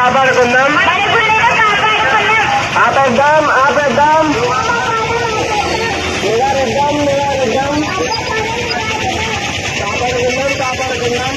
కాపాడుకుందాం ఆపేద్దాం ఆపేద్దాం నివారిద్దాం నివారిద్దాం కాపాడుకుందాం కాపాడుకుందాం కాపాడుకుందాం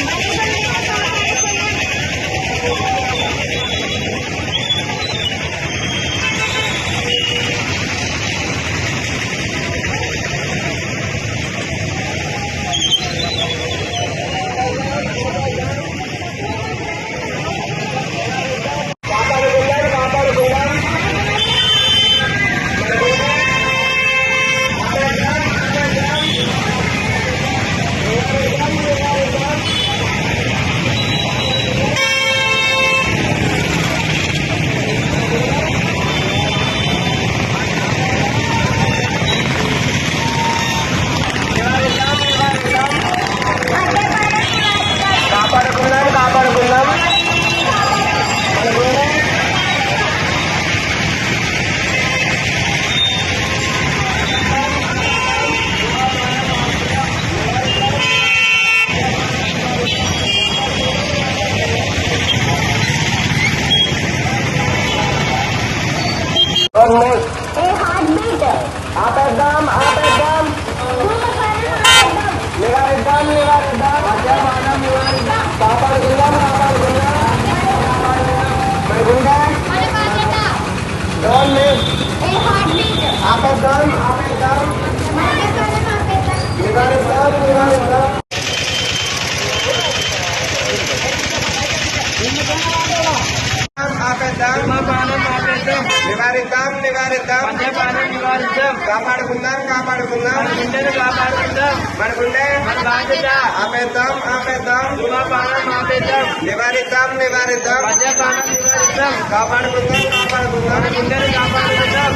కాపాడుకుందాం కాపాడుకుందాం డోంట్ మిస్ ఆపేద్దాం ఆపేద్దాం నివారిద్దాం నివారిద్దాం. నివారిద్దాం నివారిద్దాం. మద్యపానం నివారించాం కాపాడుకుందాం కాపాడుకుందాం. మన గుండెను కాపాడుకుందాం. మనకుండే మన బాధ్యత. ఆపేద్దాం ఆపేద్దాం. ధూమపానం ఆపేద్దాం. నివారిద్దాం నివారిద్దాం. మద్యపానం నివారిద్దాం. కాపాడుకుందాం కాపాడుకుందాం. మన కాపాడుకుందాం.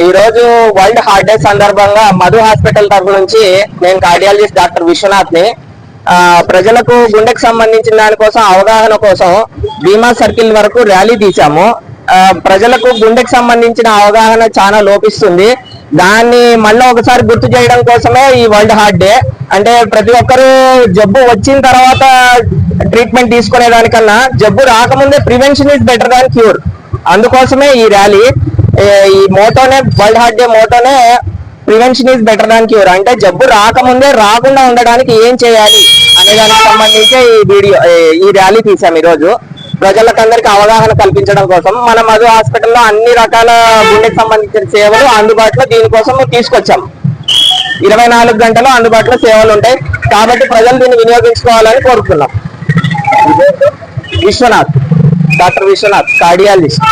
ఈ రోజు వరల్డ్ హార్ట్ డే సందర్భంగా మధు హాస్పిటల్ తరఫు నుంచి నేను కార్డియాలజిస్ట్ డాక్టర్ విశ్వనాథ్ని ప్రజలకు గుండెకు సంబంధించిన దానికోసం అవగాహన కోసం భీమా సర్కిల్ వరకు ర్యాలీ తీసాము ప్రజలకు గుండెకు సంబంధించిన అవగాహన చాలా లోపిస్తుంది. దాన్ని మళ్ళీ ఒకసారి గుర్తు చేయడం కోసమే ఈ వరల్డ్ హార్ట్ డే. అంటే ప్రతి ఒక్కరూ జబ్బు వచ్చిన తర్వాత ట్రీట్మెంట్ తీసుకునే దానికన్నా జబ్బు రాకముందే prevention is better than cure. అందుకోసమే ఈ ర్యాలీ. ఈ మోటోనే world heart day మోటోనే prevention is better than cure. అంటే జబ్బు రాకముందే రాకుండా ఉండడానికి ఏం చేయాలి అనే దానికి సంబంధించి ఈ వీడియో ఈ ర్యాలీ తీసాం ఈరోజు. ప్రజలకు అందరికి అవగాహన కల్పించడం కోసం మన మధు హాస్పిటల్లో అన్ని రకాల గుండెకి సంబంధించిన సేవలు అందుబాటులో దీనికోసం తీసుకొచ్చాం. ఇరవై నాలుగు గంటలు అందుబాటులో సేవలు ఉంటాయి. కాబట్టి ప్రజలు దీన్ని వినియోగించుకోవాలని కోరుతున్నాం. Vishwanath doctor Vishwanath cardiologist.